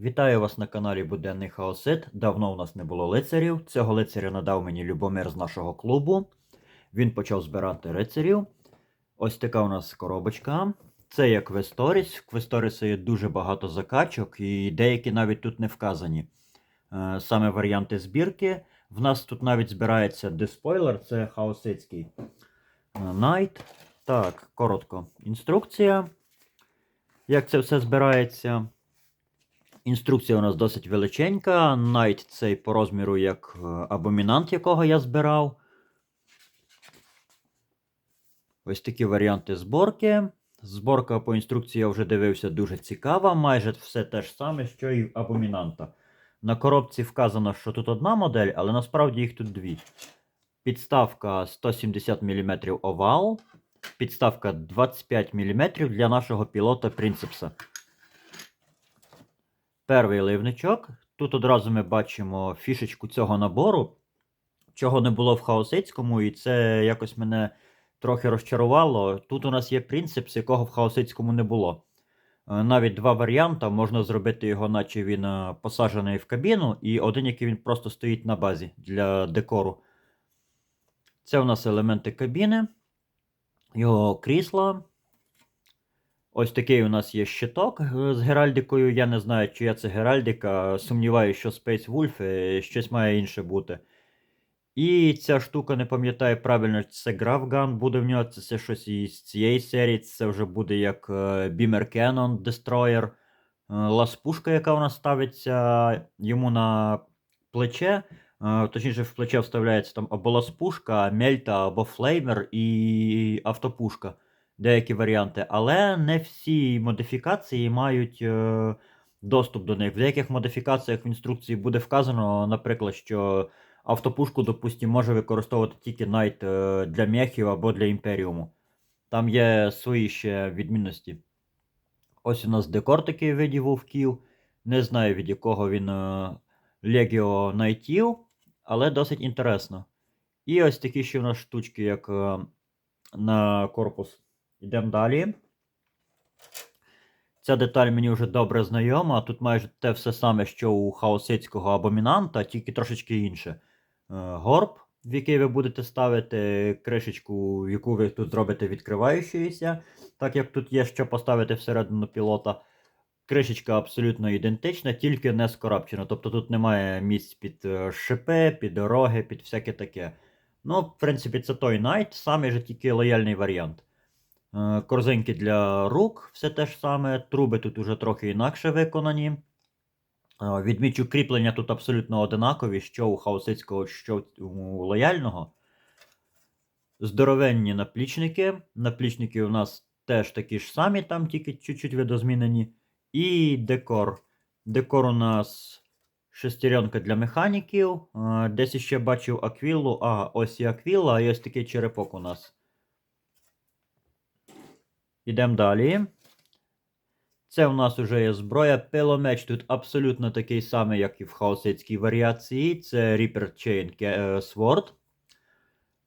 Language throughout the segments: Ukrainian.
Вітаю вас на каналі Буденний Хаосит. Давно у нас не було лицарів. Цього лицаря надав мені Любомир з нашого клубу. Він почав збирати лицарів. Ось така у нас коробочка. Це є Квесторіс. В Квесторіса є дуже багато закачок, і деякі навіть тут не вказані. Е, Саме варіанти збірки. В нас тут навіть збирається диспойлер, це хаосицький Найт. Так, коротко. Інструкція. Як це все збирається? Інструкція у нас досить величенька. Найт цей по розміру як е, абомінант, якого я збирав. Ось такі варіанти зборки. Зборка по інструкції я вже дивився дуже цікава. Майже все те ж саме, що і абомінанта. На коробці вказано, що тут одна модель, але насправді їх тут дві. Підставка 170 мм овал. Підставка 25 мм для нашого пілота Принцепса. Перший ливничок. Тут одразу ми бачимо фішечку цього набору, чого не було в хаосицькому, і це якось мене трохи розчарувало. Тут у нас є принцип, з якого в хаосицькому не було. Е, Навіть два варіанти. Можна зробити його, наче він е, посаджений в кабіну, і один, який він просто стоїть на базі для декору. Це у нас елементи кабіни, його крісла. Ось такий у нас є щиток е, з геральдикою. Я не знаю, чия це геральдика. Сумніваюся, що Space Wolf е, щось має інше бути. І ця штука, не пам'ятаю правильно, чи це Графган буде в нього, це, це щось із цієї серії. Це вже буде як е, Beamer Cannon Destroyer. Ласпушка, яка у нас ставиться йому на плече. Точніше, в плече вставляється там або ласпушка, мельта, або флеймер і автопушка деякі варіанти, але не всі модифікації мають е, доступ до них. В деяких модифікаціях в інструкції буде вказано, наприклад, що автопушку, допустимо, може використовувати тільки Найт е, для мехів або для імперіуму. Там є свої ще відмінності. Ось у нас декор такий видів вовків. Не знаю, від якого він Легіо найтів, але досить інтересно. І ось такі ще у нас штучки, як е, на корпус. Йдемо далі. Ця деталь мені вже добре знайома. Тут майже те все саме, що у хаосицького абомінанта, тільки трошечки інше. Е, Горб, в який ви будете ставити кришечку, яку ви тут зробите відкриваючоюся. Так як тут є що поставити всередину пілота. Кришечка абсолютно ідентична, тільки не скорабчена. Тобто тут немає місць під е, шипи, під дороги, під всяке таке. Ну, в принципі, це той Найт, самий же тільки лояльний варіант. Е, Корзинки для рук, все те ж саме. Труби тут уже трохи інакше виконані. Е, Відмічу, кріплення тут абсолютно одинакові, що у хаосицького, що у лояльного. Здоровенні наплічники. Наплічники у нас теж такі ж самі, там тільки чуть-чуть видозмінені. І декор. Декор у нас шестеренка для механіків. Е, Десь ще бачив аквілу. А, ось і аквіла, і ось такий черепок у нас. Ідемо далі. Це у нас вже є зброя. Пиломеч тут абсолютно такий самий, як і в хаосицькій варіації. Це Reaper Chain е, Sword.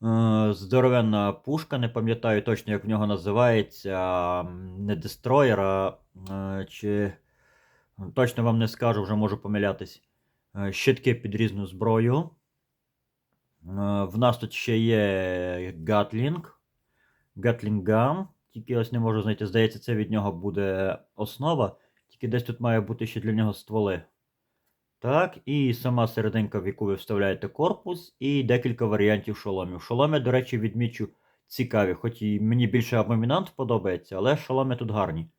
Е, Здоровенна пушка, не пам'ятаю точно, як в нього називається. Не Destroyer, а е, чи. Точно вам не скажу, вже можу помилятись. Щитки під різну зброю. В нас тут ще є Гатлінг. Гатлінг Gun. Тільки ось не можу знайти. Здається, це від нього буде основа. Тільки десь тут має бути ще для нього стволи. Так, і сама серединка, в яку ви вставляєте корпус, і декілька варіантів шоломів. Шоломи, до речі, відмічу цікаві, хоч і мені більше абомінант подобається, але шоломи тут гарні.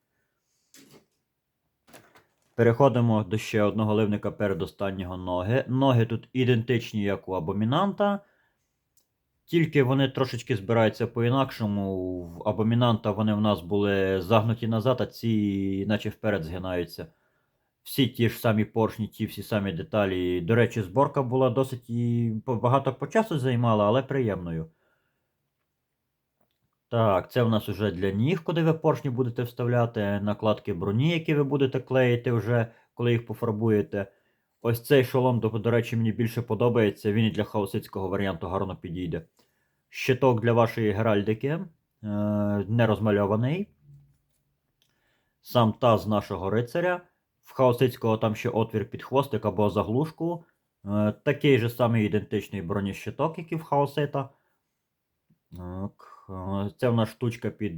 Переходимо до ще одного ливника передостаннього ноги. Ноги тут ідентичні, як у абомінанта. Тільки вони трошечки збираються по-інакшому. В абомінанта вони в нас були загнуті назад, а ці наче вперед згинаються. Всі ті ж самі поршні, ті всі самі деталі. До речі, зборка була досить і багато по часу займала, але приємною. Так, це в нас вже для ніг, куди ви поршні будете вставляти, накладки броні, які ви будете клеїти вже, коли їх пофарбуєте. Ось цей шолом, до, речі, мені більше подобається. Він і для хаосицького варіанту гарно підійде. Щиток для вашої геральдики, е, не розмальований. Сам таз нашого рицаря. В Хаосицького там ще отвір під хвостик або заглушку. Е, Такий же самий ідентичний бронещиток, як і в Хаосита. Е, Це в нас штучка під,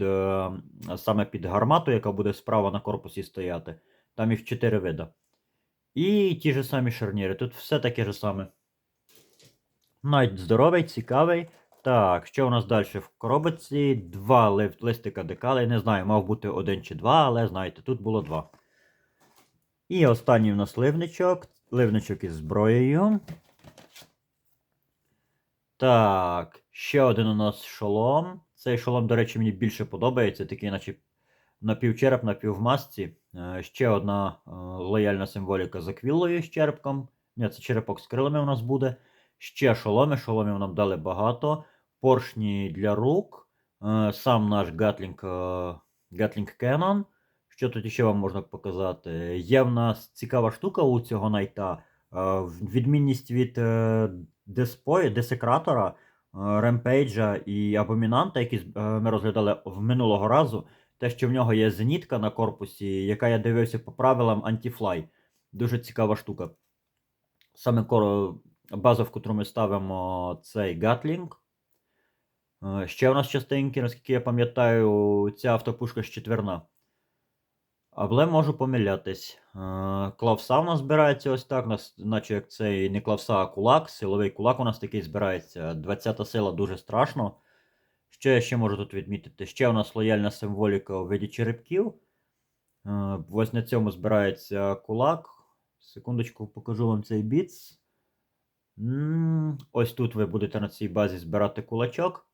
саме під гармату, яка буде справа на корпусі стояти. Там їх 4 вида. І ті ж самі шарніри. Тут все таке ж саме. Навіть здоровий, цікавий. Так, що у нас далі в коробочці? Два листика декалей. Не знаю, мав бути один чи два, але знаєте, тут було два. І останній у нас ливничок. Ливничок із зброєю. Так, ще один у нас шолом. Цей шолом, до речі, мені більше подобається. Такий, наче напівчереп, напівмасці. Е, Ще одна е, лояльна символіка за квіллою з черепком. Ні, це черепок з крилами у нас буде. Ще шоломи. Шоломів нам дали багато. Поршні для рук. Е, Сам наш Гатлінг, Гатлінг Cannon. Що тут ще вам можна показати? Є в нас цікава штука у цього найта. Відмінність від Деспої, Десекратора, Ремпейджа і Абомінанта, які ми розглядали в минулого разу. Те, що в нього є зенітка на корпусі, яка я дивився по правилам антифлай. Дуже цікава штука. Саме коро... база, в котру ми ставимо цей Гатлінг. Е, Ще у нас частинки, наскільки я пам'ятаю, ця автопушка з четверна. Але можу помилятись. Е, Клавса у нас збирається ось так, нас, наче як цей не клавса, а кулак. Силовий кулак у нас такий збирається. 20-та сила дуже страшно. Що я ще можу тут відмітити? Ще у нас лояльна символіка у виді черепків. Е, Ось на цьому збирається кулак. Секундочку, покажу вам цей біц. Ось тут ви будете на цій базі збирати кулачок.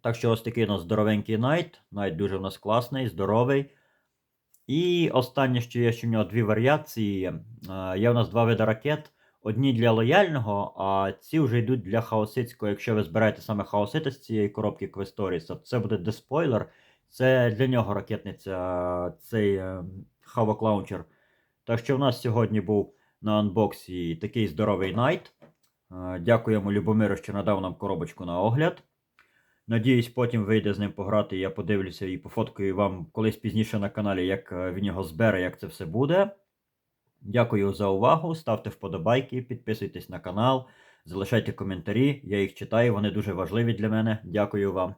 Так що ось такий у нас здоровенький найт. Найт дуже у нас класний, здоровий. І останнє, що є, що в нього дві варіації. Е, Є у нас два види ракет. Одні для лояльного, а ці вже йдуть для хаоситського. Якщо ви збираєте саме хаосита з цієї коробки Квесторіса, це буде деспойлер. Це для нього ракетниця, цей е, Havoc Launcher. Так що в нас сьогодні був на анбоксі такий здоровий найт. Е, Дякуємо Любомиру, що надав нам коробочку на огляд. Надіюсь, потім вийде з ним пограти, я подивлюся і пофоткаю вам колись пізніше на каналі, як е, він його збере, як це все буде. Дякую за увагу. Ставте вподобайки, підписуйтесь на канал, залишайте коментарі, я їх читаю, вони дуже важливі для мене. Дякую вам.